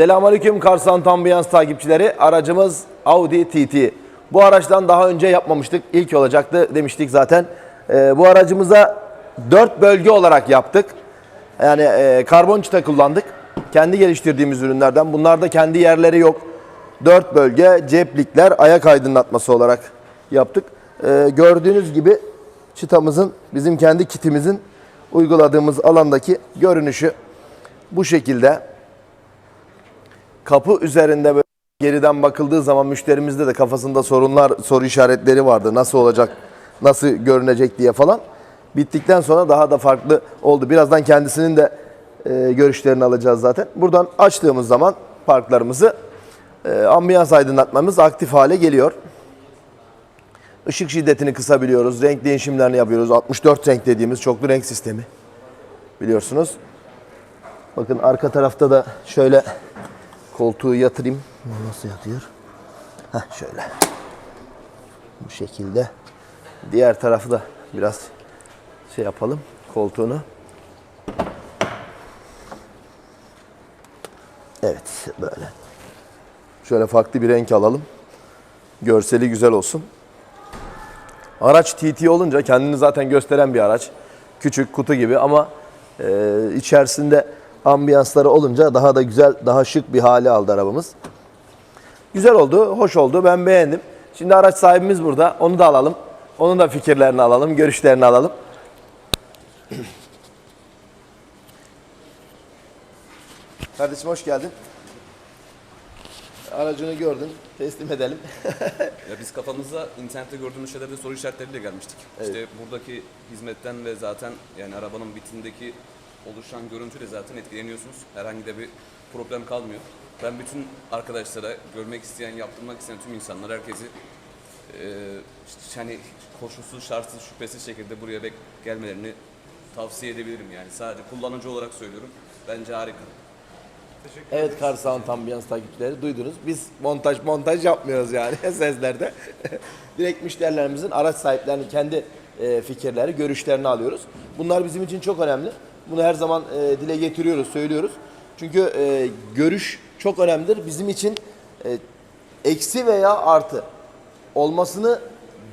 Selamünaleyküm Karsan Tambiyans takipçileri. Aracımız Audi TT. Bu araçtan daha önce yapmamıştık. İlk olacaktı demiştik zaten. Ee, bu aracımıza 4 bölge olarak yaptık. Yani e, karbon çıta kullandık. Kendi geliştirdiğimiz ürünlerden. Bunlarda kendi yerleri yok. 4 bölge ceplikler ayak aydınlatması olarak yaptık. Ee, gördüğünüz gibi çıtamızın bizim kendi kitimizin uyguladığımız alandaki görünüşü bu şekilde. Kapı üzerinde böyle geriden bakıldığı zaman müşterimizde de kafasında sorunlar, soru işaretleri vardı. Nasıl olacak, nasıl görünecek diye falan. Bittikten sonra daha da farklı oldu. Birazdan kendisinin de e, görüşlerini alacağız zaten. Buradan açtığımız zaman parklarımızı e, ambiyans aydınlatmamız aktif hale geliyor. Işık şiddetini kısabiliyoruz. Renk değişimlerini yapıyoruz. 64 renk dediğimiz çoklu renk sistemi. Biliyorsunuz. Bakın arka tarafta da şöyle koltuğu yatırayım. Nasıl yatıyor? Heh şöyle. Bu şekilde. Diğer tarafı da biraz şey yapalım koltuğunu. Evet böyle. Şöyle farklı bir renk alalım. Görseli güzel olsun. Araç TT olunca kendini zaten gösteren bir araç. Küçük kutu gibi ama e, içerisinde ambiyansları olunca daha da güzel, daha şık bir hale aldı arabamız. Güzel oldu, hoş oldu. Ben beğendim. Şimdi araç sahibimiz burada. Onu da alalım. Onun da fikirlerini alalım, görüşlerini alalım. Kardeşim hoş geldin. Aracını gördün. Teslim edelim. Ya biz kafamızda internette gördüğümüz şeylerde soru işaretleriyle gelmiştik. İşte buradaki hizmetten ve zaten yani arabanın vitrinindeki oluşan görüntüyle zaten etkileniyorsunuz. Herhangi de bir problem kalmıyor. Ben bütün arkadaşlara görmek isteyen, yaptırmak isteyen tüm insanlara, herkesi e, işte hani koşulsuz, şartsız, şüphesiz şekilde buraya bek gelmelerini tavsiye edebilirim yani. Sadece kullanıcı olarak söylüyorum. Bence harika. Evet Car Sound Ambiance takipçileri duydunuz. Biz montaj montaj yapmıyoruz yani seslerde. Direkt müşterilerimizin araç sahiplerinin kendi e, fikirleri, görüşlerini alıyoruz. Bunlar bizim için çok önemli. Bunu her zaman e, dile getiriyoruz, söylüyoruz. Çünkü e, görüş çok önemlidir. Bizim için e, eksi veya artı olmasını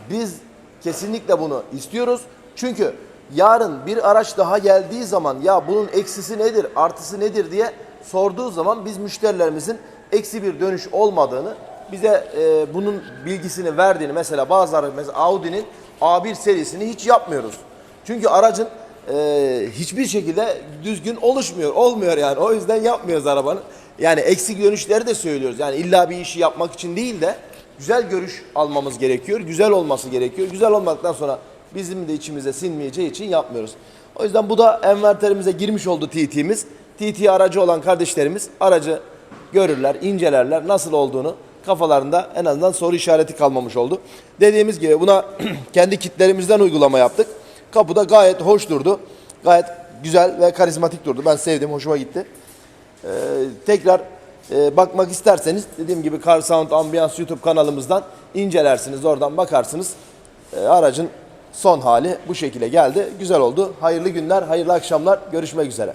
biz kesinlikle bunu istiyoruz. Çünkü yarın bir araç daha geldiği zaman ya bunun eksisi nedir, artısı nedir diye sorduğu zaman biz müşterilerimizin eksi bir dönüş olmadığını, bize e, bunun bilgisini verdiğini mesela bazı araç, mesela Audi'nin A1 serisini hiç yapmıyoruz. Çünkü aracın e, hiçbir şekilde düzgün oluşmuyor, olmuyor yani. O yüzden yapmıyoruz arabanın. Yani eksik dönüşleri de söylüyoruz. Yani illa bir işi yapmak için değil de güzel görüş almamız gerekiyor. Güzel olması gerekiyor. Güzel olmaktan sonra bizim de içimize sinmeyeceği için yapmıyoruz. O yüzden bu da envanterimize girmiş oldu TT'miz. TT aracı olan kardeşlerimiz aracı görürler, incelerler nasıl olduğunu kafalarında en azından soru işareti kalmamış oldu. Dediğimiz gibi buna kendi kitlerimizden uygulama yaptık. Kapıda gayet hoş durdu. Gayet güzel ve karizmatik durdu. Ben sevdim, hoşuma gitti. Ee, tekrar e, bakmak isterseniz dediğim gibi Car Sound Ambiance YouTube kanalımızdan incelersiniz. Oradan bakarsınız. Ee, aracın son hali bu şekilde geldi. Güzel oldu. Hayırlı günler, hayırlı akşamlar. Görüşmek üzere.